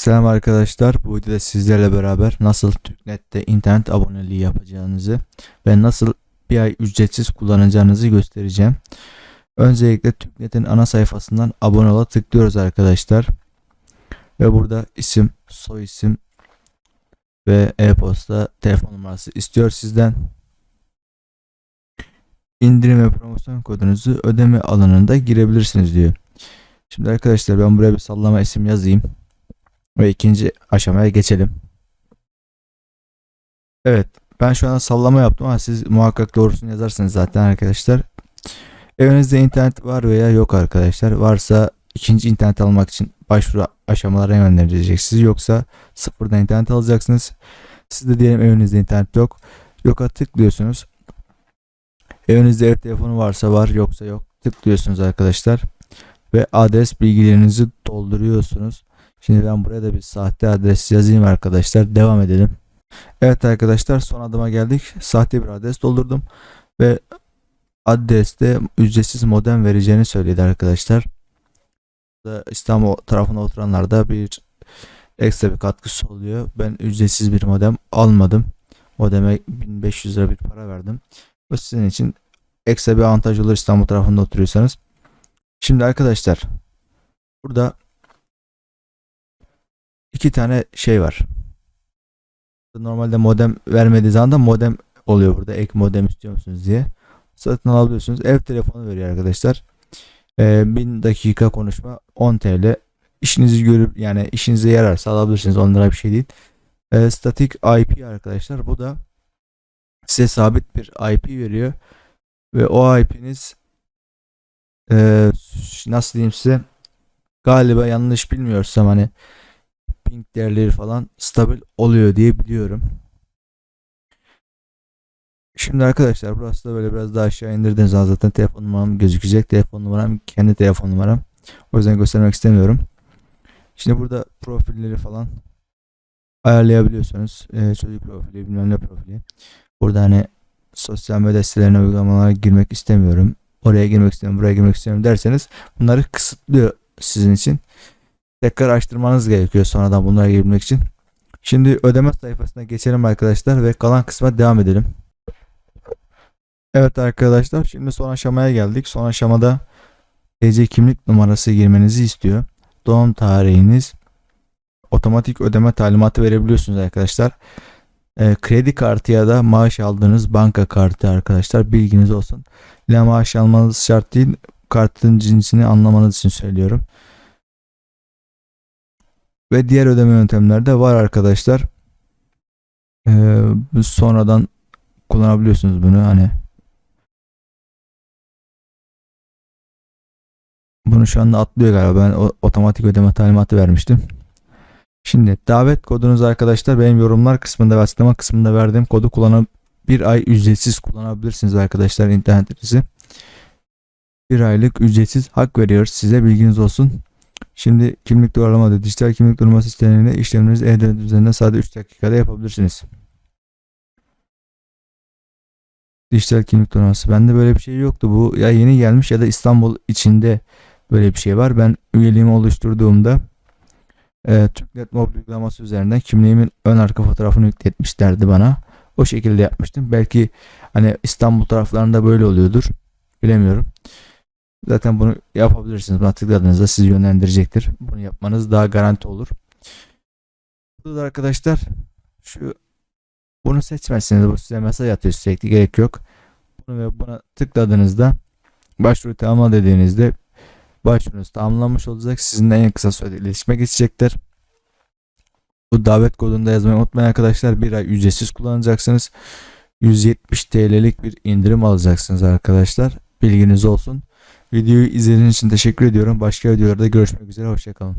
Selam arkadaşlar. Bu videoda sizlerle beraber nasıl TürkNet'te internet aboneliği yapacağınızı ve nasıl bir ay ücretsiz kullanacağınızı göstereceğim. Öncelikle TürkNet'in ana sayfasından abone ola tıklıyoruz arkadaşlar. Ve burada isim, soy isim ve e-posta, telefon numarası istiyor sizden. İndirim ve promosyon kodunuzu ödeme alanında girebilirsiniz diyor. Şimdi arkadaşlar ben buraya bir sallama isim yazayım. Ve ikinci aşamaya geçelim. Evet. Ben şu an sallama yaptım ama siz muhakkak doğrusunu yazarsınız zaten arkadaşlar. Evinizde internet var veya yok arkadaşlar. Varsa ikinci internet almak için başvuru aşamalarına yönlendirecek sizi. Yoksa sıfırdan internet alacaksınız. Siz de diyelim evinizde internet yok. Yoka tıklıyorsunuz. Evinizde ev telefonu varsa var yoksa yok. Tıklıyorsunuz arkadaşlar. Ve adres bilgilerinizi dolduruyorsunuz. Şimdi ben buraya da bir sahte adres yazayım arkadaşlar. Devam edelim. Evet arkadaşlar son adıma geldik. Sahte bir adres doldurdum. Ve adreste ücretsiz modem vereceğini söyledi arkadaşlar. Da İstanbul tarafında oturanlarda bir ekstra bir katkısı oluyor. Ben ücretsiz bir modem almadım. Modeme 1500 lira bir para verdim. Bu sizin için ekstra bir avantaj olur İstanbul tarafında oturuyorsanız. Şimdi arkadaşlar burada iki tane şey var. Normalde modem vermediği zaman da modem oluyor burada. Ek modem istiyor musunuz diye. Satın alabiliyorsunuz. Ev telefonu veriyor arkadaşlar. Ee, 1000 dakika konuşma 10 TL. İşinizi görüp yani işinize yararsa alabilirsiniz. 10 lira bir şey değil. Ee, statik IP arkadaşlar. Bu da size sabit bir IP veriyor. Ve o IP'niz ee, nasıl diyeyim size galiba yanlış bilmiyorsam hani ping değerleri falan stabil oluyor diye biliyorum. Şimdi arkadaşlar burası da böyle biraz daha aşağı indirdiğiniz zaman zaten telefon numaram gözükecek. Telefon numaram kendi telefon numaram. O yüzden göstermek istemiyorum. Şimdi burada profilleri falan ayarlayabiliyorsunuz. Ee, çocuk profili bilmem ne profili. Burada hani sosyal medya sitelerine uygulamalara girmek istemiyorum. Oraya girmek istemiyorum, buraya girmek istemiyorum derseniz bunları kısıtlıyor sizin için tekrar açtırmanız gerekiyor sonradan bunlara girebilmek için. Şimdi ödeme sayfasına geçelim arkadaşlar ve kalan kısma devam edelim. Evet arkadaşlar şimdi son aşamaya geldik. Son aşamada TC kimlik numarası girmenizi istiyor. Doğum tarihiniz otomatik ödeme talimatı verebiliyorsunuz arkadaşlar. E, kredi kartı ya da maaş aldığınız banka kartı arkadaşlar bilginiz olsun. İlla maaş almanız şart değil. Kartın cinsini anlamanız için söylüyorum. Ve diğer ödeme yöntemleri de var arkadaşlar. Ee, sonradan kullanabiliyorsunuz bunu hani. Bunu şu anda atlıyor galiba. Ben otomatik ödeme talimatı vermiştim. Şimdi davet kodunuz arkadaşlar benim yorumlar kısmında ve açıklama kısmında verdiğim kodu kullanıp bir ay ücretsiz kullanabilirsiniz arkadaşlar internetinizi. Bir aylık ücretsiz hak veriyoruz size bilginiz olsun. Şimdi kimlik doğrulamada dijital kimlik doğrulama sistemiyle işlemlerinizi e-devlet üzerinden sadece 3 dakikada yapabilirsiniz. Dijital kimlik doğrulaması. Bende böyle bir şey yoktu. Bu ya yeni gelmiş ya da İstanbul içinde böyle bir şey var. Ben üyeliğimi oluşturduğumda e, TürkNet mobil uygulaması üzerinden kimliğimin ön arka fotoğrafını yükletmişlerdi bana. O şekilde yapmıştım. Belki hani İstanbul taraflarında böyle oluyordur. Bilemiyorum. Zaten bunu yapabilirsiniz. Buna tıkladığınızda sizi yönlendirecektir. Bunu yapmanız daha garanti olur. Burada da arkadaşlar şu bunu seçmezseniz bu size mesaj atıyor sürekli gerek yok. Bunu ve buna tıkladığınızda başvuru tamamla dediğinizde başvurunuz tamamlanmış olacak. Sizinle en kısa sürede iletişime geçecektir. Bu davet kodunu da yazmayı unutmayın arkadaşlar. Bir ay ücretsiz kullanacaksınız. 170 TL'lik bir indirim alacaksınız arkadaşlar. Bilginiz olsun. Videoyu izlediğiniz için teşekkür ediyorum. Başka videolarda görüşmek üzere. Hoşçakalın.